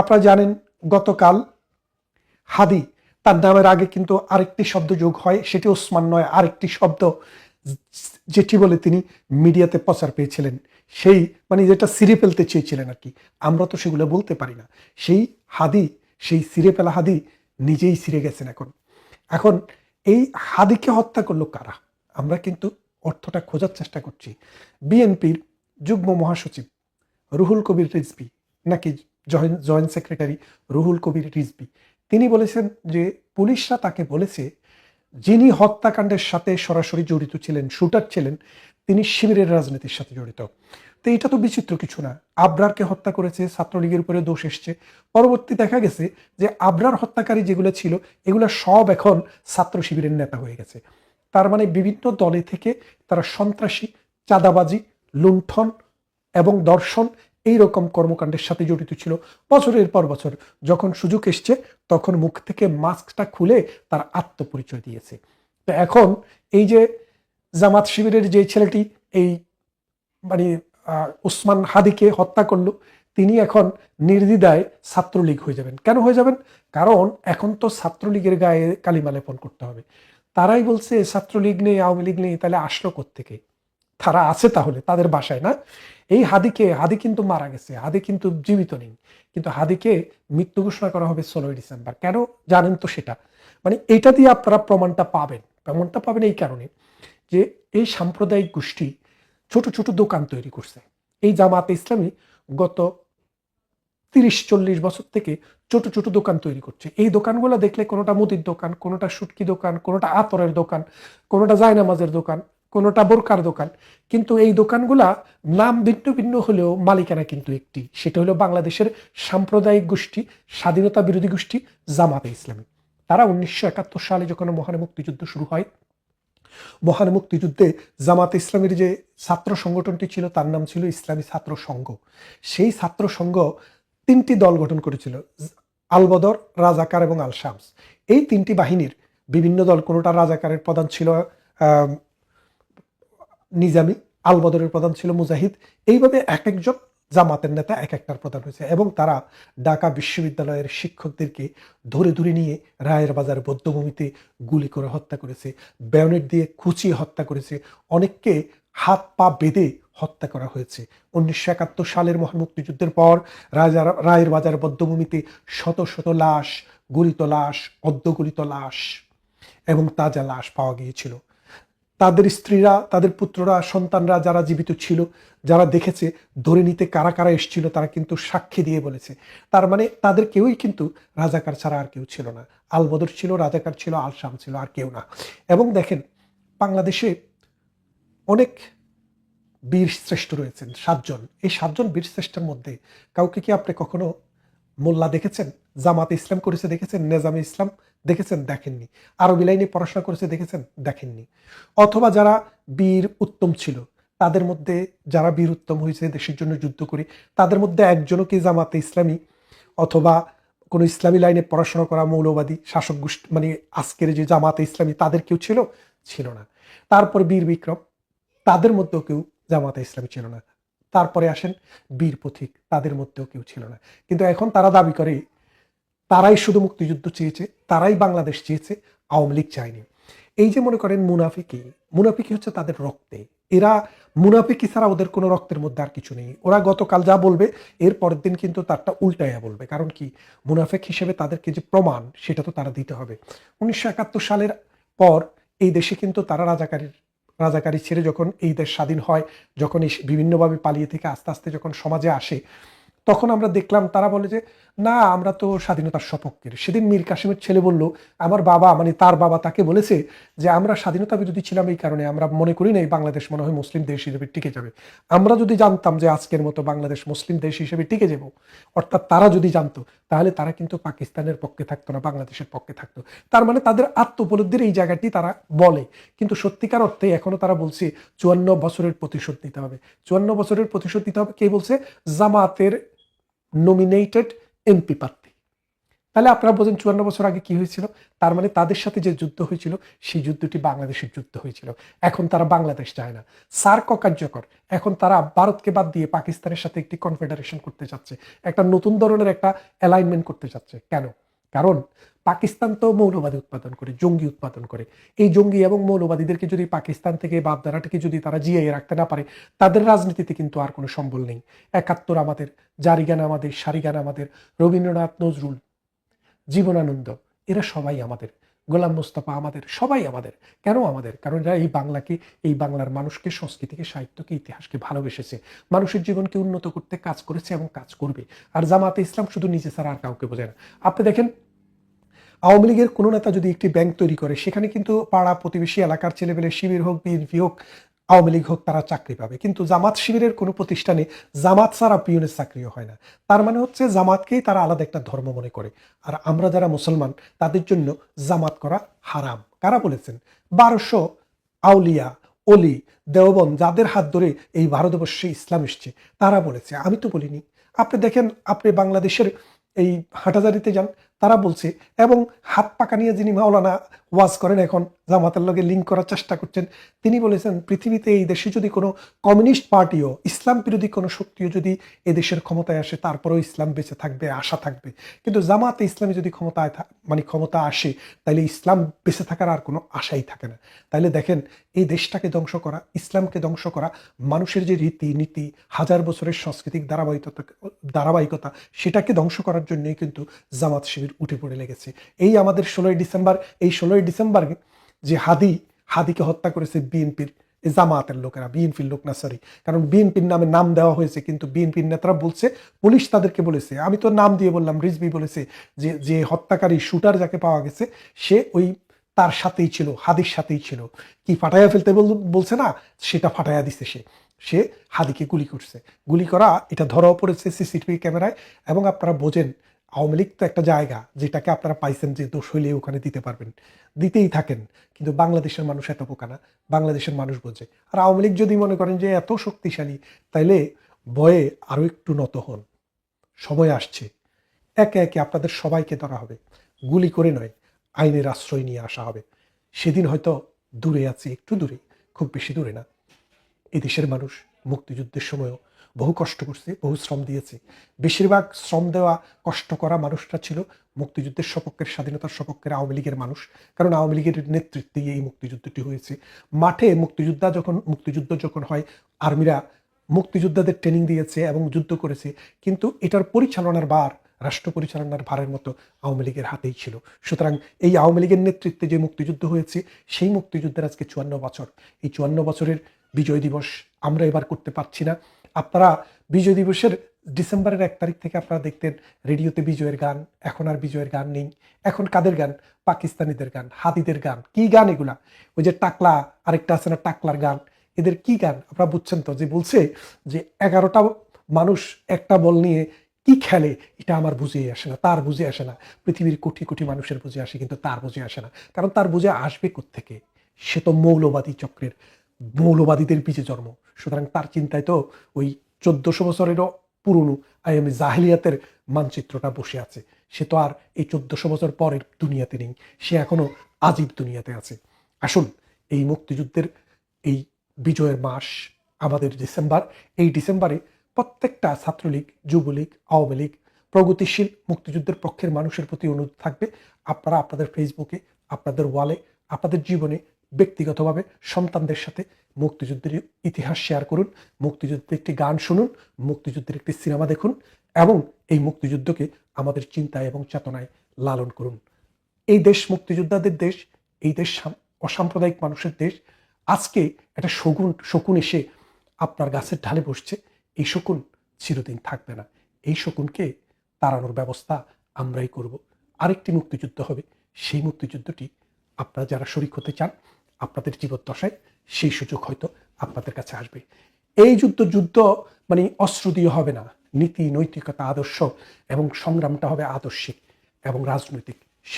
আপনারা জানেন গতকাল হাদি, তার নামের আগে কিন্তু আরেকটি শব্দ যোগ হয়, সেটি ওসমান নয়, আরেকটি শব্দ যেটি বলে তিনি মিডিয়াতে প্রচার পেয়েছিলেন। সেই মানে যেটা সিরে ফেলতে চেয়েছিলেন আর কি। আমরা তো সেগুলো বলতে পারি না। সেই হাদি, সেই সিরে ফেলা হাদি নিজেই সিরে গেছেন এখন। এখন এই হাদিকে হত্যা করল কারা? আমরা কিন্তু অর্থটা খোঁজার চেষ্টা করছি। বিএনপির যুগ্ম মহাসচিব রুহুল কবির রিজবি নাকি joint joint secretary Ruhul Kabir Rizvi তিনি বলেছেন যে পুলিশরা তাকে বলেছে, যিনি হত্যাকাণ্ডের সাথে সরাসরি জড়িত ছিলেন, শুটার ছিলেন, তিনি শিবিরের রাজনীতির সাথে জড়িত। তো এটা তো বিচিত্র কিছু না। আবরারকে হত্যা করেছে, ছাত্রলীগের উপরে দোষ এসছে। পরবর্তী দেখা গেছে যে আবরার হত্যাকারী যেগুলো ছিল, এগুলো সব এখন ছাত্র শিবিরের নেতা হয়ে গেছে। তার মানে বিভিন্ন দলে থেকে তারা সন্ত্রাসী, চাঁদাবাজি, লুণ্ঠন এবং দর্শন এই রকম কর্মকাণ্ডের সাথে জড়িত ছিল বছরের পর বছর। যখন সুযোগ এসছে তখন মুখ থেকে মাস্কটা খুলে তার আত্মপরিচয় দিয়েছে। তো এখন এই যে জামাত শিবিরের যে ছেলেটি এই মানে আহ, ওসমান হাদিকে হত্যা করল তিনি এখন নির্দ্বিধায় ছাত্রলীগ হয়ে যাবেন। কেন হয়ে যাবেন? কারণ এখন তো ছাত্রলীগের গায়ে কালিমা লেপন করতে হবে। তারাই বলছে ছাত্রলীগ নেই আওয়ামী লীগ নেই তাহলে আসলো থেকে তারা আছে তাহলে, তাদের বাসায় না? এই হাদিকে, হাদি কিন্তু মারা গেছে, হাদি কিন্তু জীবিত নেই। কিন্তু হাদিকে মৃত্যু ঘোষণা করা হবে ষোলোই ডিসেম্বর। কেন জানেন তো সেটা? মানে এটা দিয়ে আপনারা প্রমাণটা পাবেন। প্রমাণটা পাবেন এই কারণে যে এই সাম্প্রদায়িক গোষ্ঠী ছোট ছোট দোকান তৈরি করছে। এই জামাতে ইসলামী গত তিরিশ, চল্লিশ বছর থেকে ছোট ছোট দোকান তৈরি করছে। এই দোকানগুলো দেখলে কোনোটা মুদির দোকান, কোনোটা সুটকি দোকান, কোনোটা আতরের দোকান, কোনোটা জায়নামাজের দোকান কোনোটা বোরকার দোকান। কিন্তু এই দোকানগুলা নাম ভিন্ন ভিন্ন হলেও মালিকানা কিন্তু একটি। সেটা হলো বাংলাদেশের সাম্প্রদায়িক গোষ্ঠী, স্বাধীনতা বিরোধী গোষ্ঠী জামাতে ইসলামী। তারা উনিশশো একাত্তর সালে যখন মহান মুক্তিযুদ্ধ শুরু হয়, মহান মুক্তিযুদ্ধে জামাত ইসলামের যে ছাত্র সংগঠনটি ছিল, তার নাম ছিল ইসলামী ছাত্র সংঘ। সেই ছাত্র সংঘ তিনটি দল গঠন করেছিল, আলবদর, রাজাকার এবং আল শামস এই তিনটি বাহিনীর বিভিন্ন দল, কোনোটা রাজাকারের প্রধান ছিল নিজামি আলবদরের প্রধান ছিল মুজাহিদ। এইভাবে এক একজন জামাতের নেতা এক একটার প্রধান হয়েছে এবং তারা ঢাকা বিশ্ববিদ্যালয়ের শিক্ষকদেরকে ধরে ধরে নিয়ে রায়ের বাজার বদ্ধভূমিতে গুলি করে হত্যা করেছে ব্যায়নেট দিয়ে কুচিয়ে হত্যা করেছে, অনেককে হাত পা বেঁধে হত্যা করা হয়েছে। উনিশশো একাত্তর সালের মহান মুক্তিযুদ্ধের পর রাজার রায়ের বাজার বদ্ধভূমিতে শত শত লাশ, গলিত লাশ, অর্ধগলিত লাশ এবং তাজা লাশ পাওয়া গিয়েছিল। তাদের স্ত্রীরা, তাদের পুত্ররা, সন্তানরা যারা জীবিত ছিল, যারা দেখেছে, ধরে নিতে কারা কারা এসেছিল, তারা কিন্তু সাক্ষী দিয়ে বলেছে। তার মানে তাদের কেউই কিন্তু রাজাকার ছাড়া আর কেউ ছিল না। আলবদর ছিল, রাজাকার ছিল আলশাম ছিল, আর কেউ না। এবং দেখেন, বাংলাদেশে অনেক বীর শ্রেষ্ঠ রয়েছেন, সাতজন। এই সাতজন বীর শ্রেষ্ঠের মধ্যে কাউকে কি আপনি কখনো মোল্লা দেখেছেন? জামাতে ইসলাম করেছে, দেখেছেন? নেজামে ইসলাম দেখেছেন, দেখেননি। আরবি লাইনে পড়াশোনা করেছে, দেখেছেন, দেখেননি। অথবা যারা বীর উত্তম ছিল, তাদের মধ্যে যারা বীর উত্তম হয়েছে দেশের জন্য যুদ্ধ করে, তাদের মধ্যে একজনও কি জামাতে ইসলামী অথবা কোনো ইসলামী লাইনে পড়াশোনা করা মৌলবাদী শাসক গোষ্ঠী মানে আজকের যে জামাতে ইসলামী, তাদের কেউ ছিল? ছিল না। তারপর বীর বিক্রম, তাদের মধ্যেও কেউ জামাতে ইসলামী ছিল না। তারপরে আসেন বীর পথিক, তাদের মধ্যেও কেউ ছিল না। কিন্তু এখন তারা দাবি করে তারাই শুধু মুক্তিযুদ্ধ চেয়েছে, তারাই বাংলাদেশ চেয়েছে, আওয়ামী লীগ চায়নি। এই যে মনে করেন মুনাফিকি মুনাফিকি হচ্ছে তাদের রক্তে। এরা মুনাফিকি ছাড়া ওদের কোনো রক্তের মধ্যে আর কিছু নেই। ওরা গতকাল যা বলবে, এর পরের দিন কিন্তু তারটা উল্টাইয়া বলবে। কারণ কি? মুনাফিক হিসেবে তাদেরকে যে প্রমাণ, সেটা তো তারা দিতে হবে। উনিশশো একাত্তর সালের পর এই দেশে কিন্তু তারা রাজাকারীর, রাজাকারী ছেড়ে যখন এই দেশ স্বাধীন হয়, যখন বিভিন্নভাবে পালিয়ে থেকে আস্তে আস্তে যখন সমাজে আসে তখন আমরা দেখলাম, তারা বলে যে, না, আমরা তো স্বাধীনতার সপক্ষের। সেদিন মীর কাসিমের ছেলে বলল, আমার বাবা মানে তার বাবা তাকে বলেছে যে, আমরা স্বাধীনতা বিরোধী ছিলাম এই কারণে, আমরা মনে করি না এই বাংলাদেশ মনে হয় মুসলিম দেশ হিসেবে টিকে যাবে। আমরা যদি জানতাম যে আজকের মতো বাংলাদেশ মুসলিম দেশ হিসেবে টিকে যাব, অর্থাৎ তারা যদি জানতো, তাহলে তারা কিন্তু পাকিস্তানের পক্ষে থাকতো না, বাংলাদেশের পক্ষে থাকতো। তার মানে তাদের আত্ম উপলব্ধির এই জায়গাটি তারা বলে। কিন্তু সত্যিকার অর্থে এখনও তারা বলছে, চুয়ান্ন বছরের প্রতিশোধ নিতে হবে। চুয়ান্ন বছরের প্রতিশোধ নিতে হবে, কে বলছে? জামাতের নমিনেটেড এমপি প্রার্থী। তাহলে আপনারা বোঝেন চুয়ান্ন বছর আগে কি হয়েছিল? তার মানে তাদের সাথে যে যুদ্ধ হয়েছিল, সেই যুদ্ধটি বাংলাদেশের যুদ্ধ হয়েছিল। এখন তারা বাংলাদেশ চায় না। সার্ক অকার্যকর। এখন তারা ভারতকে বাদ দিয়ে পাকিস্তানের সাথে একটি কনফেডারেশন করতে চাচ্ছে। একটা নতুন ধরনের একটা অ্যালাইনমেন্ট করতে চাচ্ছে। কেন? কারণ পাকিস্তান তো মৌলবাদী উৎপাদন করে, জঙ্গি উৎপাদন করে। এই জঙ্গি এবং মৌলবাদীদেরকে যদি পাকিস্তান থেকে বাপদারাটাকে যদি তারা জিয়াই রাখতে না পারে, তাদের রাজনীতিতে কিন্তু আর কোনো সম্বল নেই। একাত্তর আমাদের, জারিগান আমাদের, সারিগান আমাদের, রবীন্দ্রনাথ নজরুল, জীবনানন্দ, এরা সবাই আমাদের। গোলাম মোস্তফা আমাদের, সবাই আমাদের। কেন আমাদের? কারণ এরা এই বাংলাকে, এই বাংলার মানুষকে, সংস্কৃতিকে, সাহিত্যকে, ইতিহাসকে ভালোবেসেছে। মানুষের জীবনকে উন্নত করতে কাজ করেছে এবং কাজ করবে। আর জামাতে ইসলাম শুধু নিজে ছাড়া আর কাউকে বোঝে না। আপনি দেখেন আওয়ামী লীগের কোনো নেতা যদি একটি ব্যাংক তৈরি করে, সেখানে কিন্তু পাড়া প্রতিবেশী এলাকার ছেলেবেলে শিবির হোক, বিএনপি হোক, আওয়ামী লীগ হোক, তারা চাকরি পাবে। কিন্তু জামাত শিবিরের কোনো প্রতিষ্ঠানে জামাত ছাড়া পিউনের চাকরিও হয় না। তার মানে হচ্ছে জামাতকেই তারা আলাদা একটা ধর্ম মনে করে। আর আমরা যারা মুসলমান, তাদের জন্য জামাত করা হারাম। কারা বলেছেন? বারোশো আউলিয়া অলি দেওবন যাদের হাত ধরে এই ভারতবর্ষে ইসলাম এসছে, তারা বলেছে। আমি তো বলিনি। আপনি দেখেন, আপনি বাংলাদেশের এই হাটাজারিতে যান তারা বলছে, এবং হাত পাকা নিয়ে যিনি মাওলানা ওয়াজ করেন এখন জামাতের লগে লিঙ্ক করার চেষ্টা করছেন, তিনি বলেছেন, পৃথিবীতে এই দেশে যদি কোনো কমিউনিস্ট পার্টিও, ইসলাম বিরোধী কোনো শক্তিও যদি এ দেশের ক্ষমতায় আসে, তারপরেও ইসলাম বেঁচে থাকবে, আশা থাকবে। কিন্তু জামাতে ইসলামী যদি ক্ষমতায় মানে ক্ষমতা আসে তাহলে ইসলাম বেঁচে থাকার আর কোনো আশাই থাকে না। তাহলে দেখেন, এই দেশটাকে ধ্বংস করা, ইসলামকে ধ্বংস করা, মানুষের যে রীতি নীতি হাজার বছরের সাংস্কৃতিক ধারাবাহিকতা ধারাবাহিকতা, সেটাকে ধ্বংস করার জন্যই কিন্তু জামাত শিবির উঠে পড়ে লেগেছে। এই আমাদের ষোলোই ডিসেম্বর, এই ষোলোই ডিসেম্বর যে হাদি, হাদিকে হত্যা করেছে বিএনপির জামাতের লোকেরা, বিএনপির লোক না সরি কারণ বিএনপির নামে নাম দেওয়া হয়েছে, কিন্তু বিএনপির নেতারা বলছে, পুলিশ তাদেরকে বলেছে। আমি তো নাম দিয়ে বললাম রিজবি বলেছে যে যে হত্যাকারী শুটার যাকে পাওয়া গেছে, সে ওই তার সাথেই ছিল, হাদির সাথেই ছিল। কি ফাটাইয়া ফেলতে বল- বলছে না, সেটা ফাটাইয়া দিছে সে। সে হাদিকে গুলি করছে। গুলি করা, এটা ধরাও পড়েছে সিসিটিভি ক্যামেরায়, এবং আপনারা বোঝেন আওয়ামী লীগ তো একটা জায়গা যেটাকে আপনারা পাইছেন যে দোষ হইলে ওখানে দিতে পারবেন। দিতেই থাকেন, কিন্তু বাংলাদেশের মানুষ এত পোকা না, বাংলাদেশের মানুষ বোঝে। আর আওয়ামী লীগ যদি মনে করেন যে এত শক্তিশালী, তাইলে ভয়ে আরও একটু নত হন। সময় আসছে। একে একে আপনাদের সবাইকে ধরা হবে। গুলি করে নয়, আইনের আশ্রয় নিয়ে আসা হবে। সেদিন হয়তো দূরে আছে, একটু দূরে খুব বেশি দূরে না। এদেশের মানুষ মুক্তিযুদ্ধের সময়ও বহু কষ্ট করছে, বহু শ্রম দিয়েছে। বেশিরভাগ শ্রম দেওয়া কষ্ট করা মানুষরা ছিল মুক্তিযুদ্ধের সপক্ষের, স্বাধীনতার সপক্ষের আওয়ামী লীগের মানুষ। কারণ আওয়ামী লীগের নেতৃত্বেই এই মুক্তিযুদ্ধটি হয়েছে। মাঠে মুক্তিযোদ্ধা যখন, মুক্তিযুদ্ধ যখন হয়, আর্মিরা মুক্তিযোদ্ধাদের ট্রেনিং দিয়েছে এবং যুদ্ধ করেছে। কিন্তু এটার পরিচালনার বার রাষ্ট্র পরিচালনার ভারের মতো আওয়ামী লীগের হাতেই ছিল। সুতরাং এই আওয়ামী লীগের নেতৃত্বে যে মুক্তিযুদ্ধ হয়েছে, সেই মুক্তিযুদ্ধের আজকে চুয়ান্ন বছর। এই চুয়ান্ন বছরের বিজয় দিবস আমরা এবার করতে পারছি না। আপনারা বিজয় দিবসের ডিসেম্বরের এক তারিখ থেকে আপনারা দেখতেন রেডিওতে বিজয়ের গান, এখন আর বিজয়ের গান নেই। এখন কাদের গান? পাকিস্তানিদের গান, হাদিদের গান। কি গান এগুলা? ওই যে টাকলা, আরেকটা আছে না টাকলার গান। এদের কি গান? আপনারা বুঝছেন তো? যে বলছে যে এগারোটা মানুষ একটা বল নিয়ে কি খেলে, এটা আমার বুঝে আসে না। তার বুঝে আসে না। পৃথিবীর কোটি কোটি মানুষের বুঝে আসে, কিন্তু তার বুঝে আসে না। কারণ তার বুঝে আসবে থেকে সে তো মৌলবাদী চক্রের মৌলবাদীদের পিছে জন্ম। সুতরাং তার চিন্তায় তো ওই চোদ্দশো বছরেরও পুরনো আইএমএ জাহিলিয়াতের মানচিত্রটা বসে আছে। সে তো আর এই চোদ্দশো বছর পরের দুনিয়াতে নেই। সে এখনও আজীব দুনিয়াতে আছে। আসুন, এই মুক্তিযুদ্ধের এই বিজয়ের মাস, আমাদের ডিসেম্বর, এই ডিসেম্বরে প্রত্যেকটা ছাত্রলীগ, যুবলীগ, আওয়ামী লীগ প্রগতিশীল মুক্তিযুদ্ধের পক্ষের মানুষের প্রতি অনুরোধ থাকবে। আপনারা আপনাদের ফেসবুকে আপনাদের ওয়ালে আপনাদের জীবনে ব্যক্তিগতভাবে সন্তানদের সাথে মুক্তিযুদ্ধের ইতিহাস শেয়ার করুন, মুক্তিযুদ্ধের একটি গান শুনুন, মুক্তিযুদ্ধের একটি সিনেমা দেখুন এবং এই মুক্তিযুদ্ধকে আমাদের চিন্তায় এবং চেতনায় লালন করুন। এই দেশ মুক্তিযোদ্ধাদের দেশ, এই দেশ অসাম্প্রদায়িক মানুষের দেশ। আজকে একটা শকুন শকুন এসে আপনার গাছের ঢালে বসছে, এই শকুন চিরদিন থাকবে না। এই শকুনকে তাড়ানোর ব্যবস্থা আমরাই করব। আরেকটি মুক্তিযুদ্ধ হবে, সেই মুক্তিযুদ্ধটি আপনারা যারা শরিক হতে চান আপনাদের জীবদ্দশায় সেই সুযোগ হয়তো আপনাদের কাছে আসবে। এই যুদ্ধ যুদ্ধ মানে অস্ত্র দিয়ে হবে না। নীতি, নৈতিকতা, আদর্শ এবং সংগ্রামটা হবে আদর্শিক এবং রাজনৈতিক।